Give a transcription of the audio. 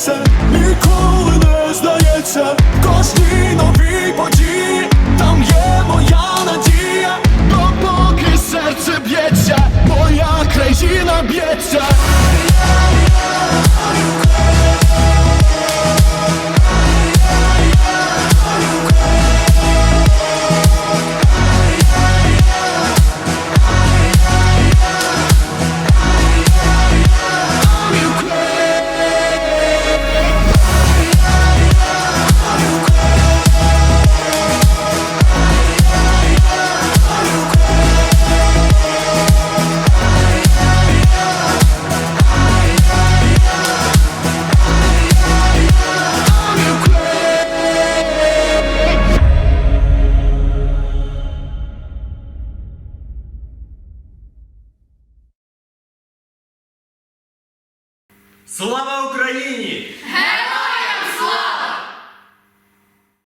сміється, ніколи не здається, кожній новій події, там є моя надія, допоки серце б'ється, моя країна б'ється. Слава Україні!